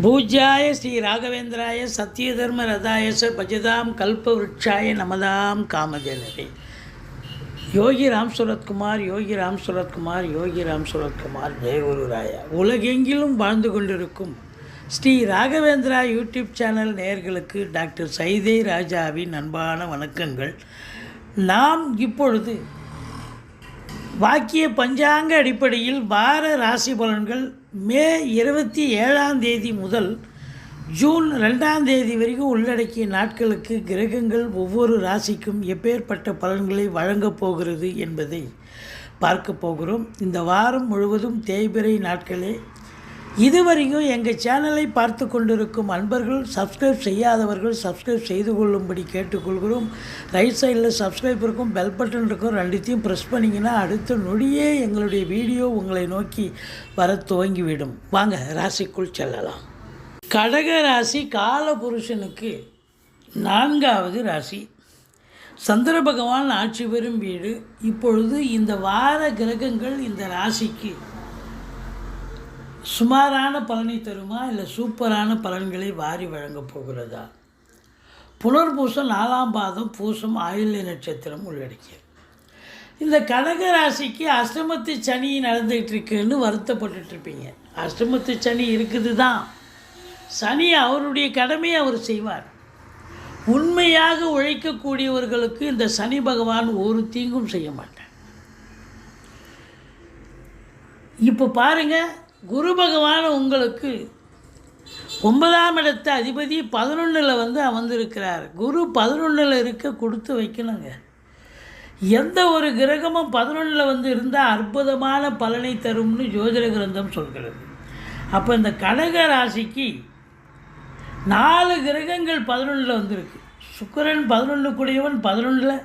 பூஜ்யாய ஸ்ரீ ராகவேந்திராய சத்யதர்ம ரதாயச பஜதாம் கல்ப விருட்சாய நமதாம் காமதேனரே யோகி ராம் சுரத்குமார் யோகி ராம் சுரத்குமார் யோகி ராம் சுரத்குமார் ஜெயகுருராயா உலகெங்கிலும் வாழ்ந்து கொண்டிருக்கும் ஸ்ரீ ராகவேந்திரா யூடியூப் சேனல் நேர்களுக்கு டாக்டர் சைதே ராஜாவின் அன்பான வணக்கங்கள். நாம் இப்பொழுது வாக்கிய பஞ்சாங்க அடிப்படையில் வார ராசி பலன்கள் மே இருபத்தி ஏழாம் தேதி முதல் ஜூன் ரெண்டாம் தேதி வரைக்கும் உள்ளடக்கிய நாட்களுக்கு கிரகங்கள் ஒவ்வொரு ராசிக்கும் எப்பேற்பட்ட பலன்களை வழங்கப் போகிறது என்பதை பார்க்க போகிறோம். இந்த வாரம் முழுவதும் தேய்பிறை நாட்களே இதுவரையும் எங்கள் சேனலை பார்த்து கொண்டிருக்கும் அன்பர்கள் சப்ஸ்கிரைப் செய்யாதவர்கள் சப்ஸ்கிரைப் செய்து கொள்ளும்படி கேட்டுக்கொள்கிறோம். ரைட் சைடில் சப்ஸ்கிரைப் இருக்கும் பெல் பட்டன் இருக்கும் ரெண்டுத்தையும் ப்ரெஸ் பண்ணிங்கன்னா அடுத்த நொடியே எங்களுடைய வீடியோ உங்களை நோக்கி வர துவங்கிவிடும். வாங்க ராசிக்குள் செல்லலாம். கடக ராசி காலபுருஷனுக்கு நான்காவது ராசி. சந்திர பகவான் ஆட்சி பெறும் வீடு. இப்பொழுது இந்த வார கிரகங்கள் இந்த ராசிக்கு சுமாரான பலனை தருமா இல்லை சூப்பரான பலன்களை வாரி வழங்கப் போகிறதா? புனர்பூசம் நாலாம் பாதம் பூசம் ஆயுள்ய நட்சத்திரம் உள்ளடக்கியது. இந்த கடக ராசிக்கு அஷ்டமத்து சனி நடந்துகிட்டு இருக்குன்னு வருத்தப்பட்டுட்டு இருப்பீங்க அஷ்டமத்து சனி இருக்குது தான் சனி அவருடைய கடமையை அவர் செய்வார். உண்மையாக உழைக்கக்கூடியவர்களுக்கு இந்த சனி பகவான் ஒரு தீங்கும் செய்ய மாட்டார். இப்போ பாருங்கள் குரு பகவான் உங்களுக்கு ஒன்பதாம் இடத்த அதிபதி பதினொன்றில் வந்து அமர்ந்திருக்கிறார். குரு பதினொன்றில் இருக்க கொடுத்து வைக்கணுங்க. எந்த ஒரு கிரகமும் பதினொன்றில் வந்து இருந்தால் அற்புதமான பலனை தரும்னு ஜோதிட கிரந்தம் சொல்கிறது. அப்போ இந்த கடக ராசிக்கு நாலு கிரகங்கள் பதினொன்றில் வந்திருக்கு. சுக்கரன் பதினொன்று கூடியவன் பதினொன்றில்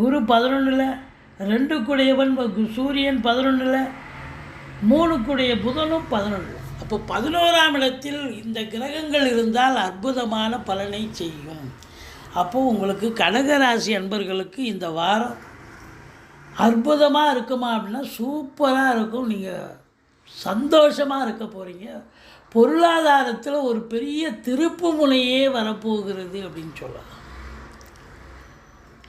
குரு பதினொன்றில் ரெண்டு கூடியவன் சூரியன் பதினொன்றில் மூணுக்குடைய புதனும் பதினொன்று. அப்போ பதினோராம் இடத்தில் இந்த கிரகங்கள் இருந்தால் அற்புதமான பலனை செய்யும். அப்போது உங்களுக்கு கடகராசி அன்பர்களுக்கு இந்த வாரம் அற்புதமாக இருக்குமா அப்படின்னா சூப்பராக இருக்கும். நீங்கள் சந்தோஷமாக இருக்க போகிறீங்க பொருளாதாரத்தில் ஒரு பெரிய திருப்பு முனையே வரப்போகிறது அப்படின்னு சொல்லலாம்.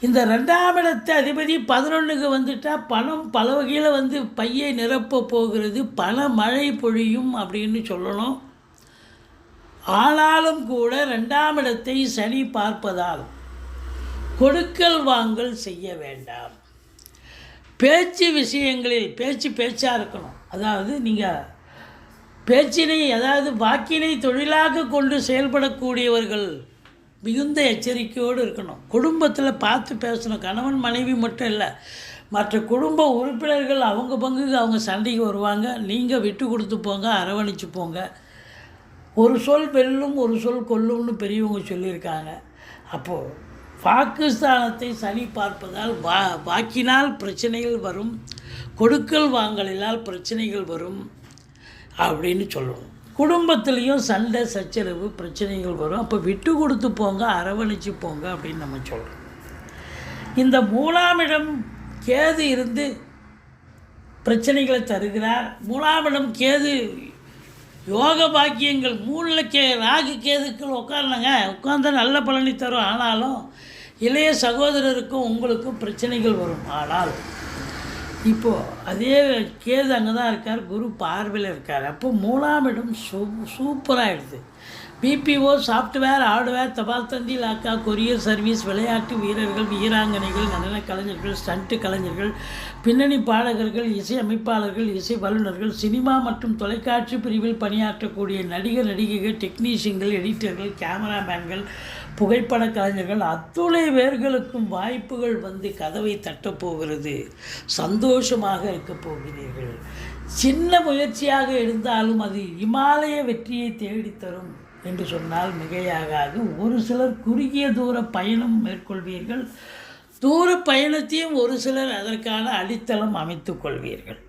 இந்த ரெண்டாம் இடத்து அதிபதி பதினொன்றுக்கு வந்துட்டால் பணம் பல வகையில் வந்து பையை நிரப்ப போகிறது பண மழை பொழியும் அப்படின்னு சொல்லணும். ஆனாலும் கூட ரெண்டாம் இடத்தை சனி பார்ப்பதால் கொடுக்கல் வாங்கல் செய்ய வேண்டாம். பேச்சு விஷயங்களில் பேச்சு பேச்சாக இருக்கணும். அதாவது நீங்கள் பேச்சினை அதாவது வாக்கினை தொழிலாக கொண்டு செயல்படக்கூடியவர்கள் மிகுந்த எச்சரிக்கையோடு இருக்கணும். குடும்பத்தில் பார்த்து பேசணும். கணவன் மனைவி மட்டும் இல்லை. மற்ற குடும்ப உறுப்பினர்கள் அவங்க பங்குக்கு அவங்க சண்டைக்கு வருவாங்க. நீங்கள் விட்டு கொடுத்து போங்க அரவணைச்சு போங்க. ஒரு சொல் வெல்லும் ஒரு சொல் கொல்லும்னு பெரியவங்க சொல்லியிருக்காங்க. அப்போது பாகிஸ்தானத்தை சனி பார்ப்பதால் வா வாக்கினால் பிரச்சனைகள் வரும். கொடுக்கல் வாங்கலினால் பிரச்சனைகள் வரும். அப்படின்னு சொல்லுவோம். குடும்பத்துலேயும் சண்டை சச்சரவு பிரச்சனைகள் வரும். அப்போ விட்டு கொடுத்து போங்க அரவணைச்சு போங்க அப்படின்னு நம்ம சொல்கிறோம் இந்த மூலாமிடம் கேது இருந்து பிரச்சனைகளை தருகிறார். மூலாமிடம் கேது யோக பாக்கியங்கள் மூணில் கே ராகு கேதுக்கள் உட்காரணுங்க. உட்காந்தா நல்ல பலனை தரும். ஆனாலும் இளைய சகோதரருக்கும் உங்களுக்கும் பிரச்சனைகள் வரும். ஆனால் இப்போது அதே கேது அங்கே தான் இருக்கார் குரு பார்வையில் இருக்கார். அப்போ மூணாம் இடம் சூ சூப்பராகிடுது பிபிஓ சாஃப்ட்வேர் ஹார்ட்வேர் தபால் தந்தி லாக்கா கொரியர் சர்வீஸ் விளையாட்டு வீரர்கள் வீராங்கனைகள் நடன கலைஞர்கள் ஸ்டண்ட்டு கலைஞர்கள் பின்னணி பாடகர்கள் இசை அமைப்பாளர்கள் இசை வல்லுநர்கள் சினிமா மற்றும் தொலைக்காட்சி பிரிவில் பணியாற்றக்கூடிய நடிகர் நடிகைகள் டெக்னீஷியன்கள் எடிட்டர்கள் கேமராமேன்கள் புகைப்பட கலைஞர்கள் அத்துணை பேர்களுக்கும் வாய்ப்புகள் வந்து கதவை தட்டப்போகிறது. சந்தோஷமாக இருக்கப் போகிறீர்கள். சின்ன முயற்சியாக இருந்தாலும் அது இமாலய வெற்றியை தேடித்தரும் என்று சொன்னால் மிகையாகாது. ஒரு சிலர் குறுகிய தூர பயணம் மேற்கொள்வீர்கள். தூர பயணத்தையும் ஒரு சிலர் அதற்கான அடித்தளம் அமைத்து கொள்வீர்கள்.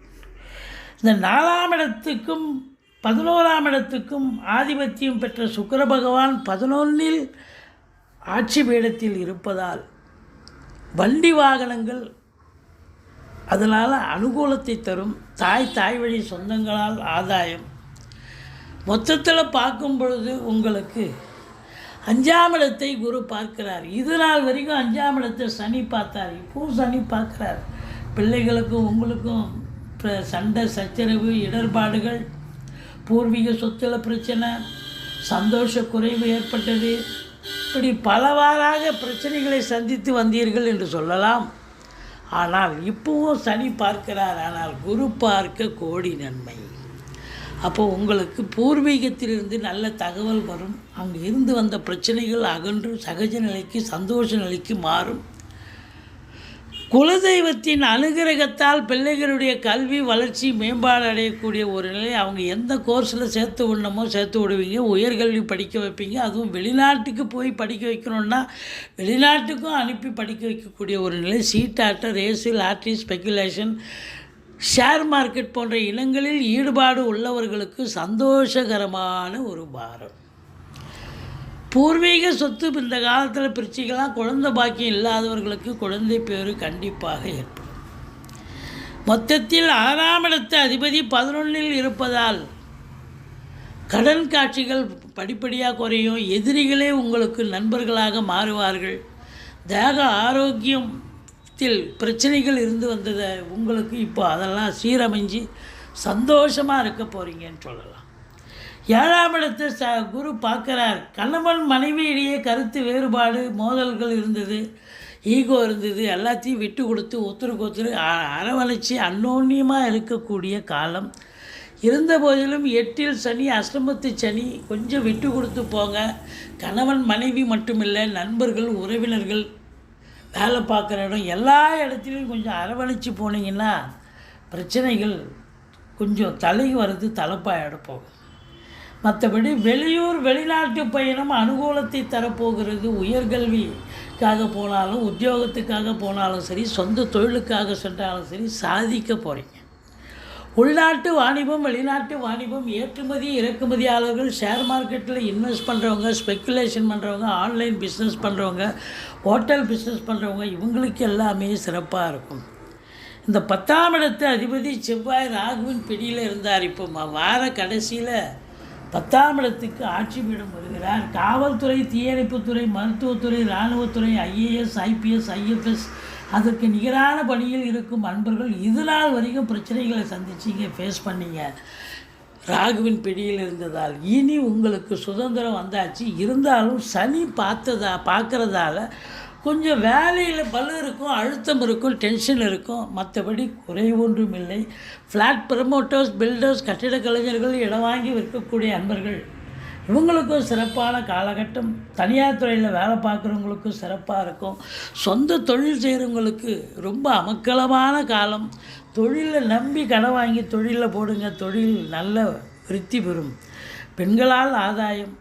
இந்த நாலாம் இடத்துக்கும் பதினோராம் இடத்துக்கும் ஆதிபத்தியம் பெற்ற சுக்கர பகவான் பதினொன்றில் ஆட்சி பீடத்தில் இருப்பதால் வண்டி வாகனங்கள் அதனால் அனுகூலத்தை தரும். தாய் தாய் வழி சொந்தங்களால் ஆதாயம். மொத்தத்தில் பார்க்கும் பொழுது உங்களுக்கு அஞ்சாம் இடத்தை குரு பார்க்கிறார். இது நாள் வரைக்கும் அஞ்சாம் இடத்தை சனி பார்த்தார். இப்பவும் சனி பார்க்குறார். பிள்ளைகளுக்கும் உங்களுக்கும் சண்டை சச்சரவு இடர்பாடுகள் பூர்வீக சொத்துல பிரச்சனை சந்தோஷ குறைவு ஏற்பட்டது. இப்படி பலவாறாக பிரச்சனைகளை சந்தித்து வந்தீர்கள் என்று சொல்லலாம். ஆனால் இப்போவும் சனி பார்க்கிறார் ஆனால் குரு பார்க்க கோடி நன்மை. அப்போ உங்களுக்கு பூர்வீகத்திலிருந்து நல்ல தகவல் வரும். அங்கிருந்து வந்த பிரச்சனைகள் அகன்று சகஜ நிலைக்கு சந்தோஷ நிலைக்கு மாறும். குலதெய்வத்தின் அனுகிரகத்தால் பிள்ளைகளுடைய கல்வி வளர்ச்சி மேம்பாடு அடையக்கூடிய ஒரு நிலை அவங்க எந்த கோர்ஸில் சேர்த்து விடணுமோ சேர்த்து விடுவீங்க. உயர்கல்வி படிக்க வைப்பீங்க. அதுவும் வெளிநாட்டுக்கு போய் படிக்க வைக்கணுன்னா வெளிநாட்டுக்கும் அனுப்பி படிக்க வைக்கக்கூடிய ஒரு நிலை. சீட்டாட்ட race lottery speculation share market போன்ற இனங்களில் ஈடுபாடு உள்ளவர்களுக்கு சந்தோஷகரமான ஒரு பாரம் பூர்வீக சொத்து இந்த காலத்தில் பிரிச்சிக்கலாம் குழந்தை பாக்கியம் இல்லாதவர்களுக்கு குழந்தை பேரு கண்டிப்பாக ஏற்படும். மொத்தத்தில் ஆறாம் இடத்து அதிபதி பதினொன்றில் இருப்பதால் கடன் காட்சிகள் படிப்படியாக குறையும் எதிரிகளே உங்களுக்கு நண்பர்களாக மாறுவார்கள். தேக ஆரோக்கியத்தில் பிரச்சனைகள் இருந்து வந்ததை உங்களுக்கு இப்போ அதெல்லாம் சீரமைஞ்சு சந்தோஷமாக இருக்க போகிறீங்கன்னு சொல்லலாம். ஏழாம் இடத்தை ச குரு பார்க்குறார். கணவன் மனைவியிடையே கருத்து வேறுபாடு மோதல்கள் இருந்தது ஈகோ இருந்தது எல்லாத்தையும் விட்டு கொடுத்து ஒருத்தருக்கு ஒருத்தர் அரவணைச்சி அன்னோன்யமாக இருக்கக்கூடிய காலம். இருந்த போதிலும் எட்டில் சனி அஷ்டமத்து சனி கொஞ்சம் விட்டு கொடுத்து போங்க. கணவன் மனைவி மட்டுமில்லை நண்பர்கள் உறவினர்கள் வேலை பார்க்குற இடம். எல்லா இடத்துலையும் கொஞ்சம் அரவணைச்சி போனீங்கன்னா பிரச்சனைகள் கொஞ்சம் தலைக்கு வர்றது தலைப்பாயிட போகும். மற்றபடி வெளியூர் வெளிநாட்டு பயணம் அனுகூலத்தை தரப்போகிறது உயர்கல்விக்காக போனாலும் உத்தியோகத்துக்காக போனாலும் சரி சொந்த தொழிலுக்காக சென்றாலும் சரி சாதிக்க போகிறீங்க உள்நாட்டு வாணிபம் வெளிநாட்டு வாணிபம் ஏற்றுமதி இறக்குமதியாளர்கள் ஷேர் மார்க்கெட்டில் இன்வெஸ்ட் பண்ணுறவங்க ஸ்பெக்குலேஷன் பண்ணுறவங்க ஆன்லைன் பிஸ்னஸ் பண்ணுறவங்க ஹோட்டல் பிஸ்னஸ் பண்ணுறவங்க இவங்களுக்கு எல்லாமே சிறப்பாக இருக்கும். இந்த பத்தாம் இடத்து அதிபதி செவ்வாய் ராகுவின் பிடியில் இருந்தார். இப்போ வார கடைசியில் பத்தாம் இடத்துக்கு ஆட்சி பீடம் வருகிறார். காவல்துறை தீயணைப்புத்துறை மருத்துவத்துறை இராணுவத்துறை ஐஏஎஸ் ஐபிஎஸ் ஐஎஃப்எஸ் அதற்கு நிகரான பணியில் இருக்கும் அன்பர்கள் இது நாள் வரைக்கும் பிரச்சனைகளை சந்திச்சிங்க ஃபேஸ் பண்ணீங்க. ராகுவின் பிடியில் இருந்ததால் இனி உங்களுக்கு சுதந்திரம் வந்தாச்சு. இருந்தாலும் சனி பார்த்ததா பார்க்குறதால கொஞ்சம் வேலையில் பலு இருக்கும் அழுத்தம் இருக்கும் டென்ஷன் இருக்கும். மற்றபடி குறை ஒன்றும் இல்லை. ஃப்ளாட் ப்ரமோட்டர்ஸ் பில்டர்ஸ் கட்டிட கலைஞர்கள் இடம் வாங்கி விற்கக்கூடிய அன்பர்கள். இவங்களுக்கும் சிறப்பான காலகட்டம். தனியார் துறையில் வேலை பார்க்குறவங்களுக்கும் சிறப்பாக இருக்கும். சொந்த தொழில் செய்கிறவங்களுக்கு ரொம்ப அமக்கலமான காலம். தொழிலை நம்பி கடன் வாங்கி தொழிலில் போடுங்க. தொழில் நல்ல விருத்தி பெறும். பெண்களால் ஆதாயம்.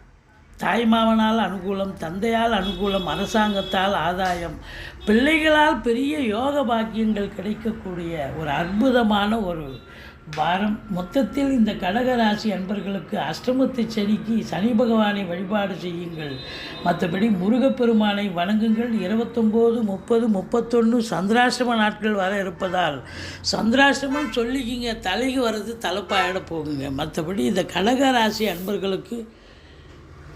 தாய்மாமனால் அனுகூலம் தந்தையால் அனுகூலம் அரசாங்கத்தால் ஆதாயம் பிள்ளைகளால் பெரிய யோக பாக்கியங்கள் கிடைக்கக்கூடிய ஒரு அற்புதமான ஒரு வாரம். மொத்தத்தில் இந்த கடகராசி அன்பர்களுக்கு அஷ்டமத்து சனிக்கு சனி பகவானை வழிபாடு செய்யுங்கள். மற்றபடி முருகப்பெருமானை வணங்குங்கள். இருபத்தொம்போது முப்பது முப்பத்தொன்று சந்திராசிரம நாட்கள் வர இருப்பதால் சந்திராசிரமம் சொல்லிக்கிங்க தலைக்கு வர்றது தலைப்பாயிட போகுங்க. மற்றபடி இந்த கடகராசி அன்பர்களுக்கு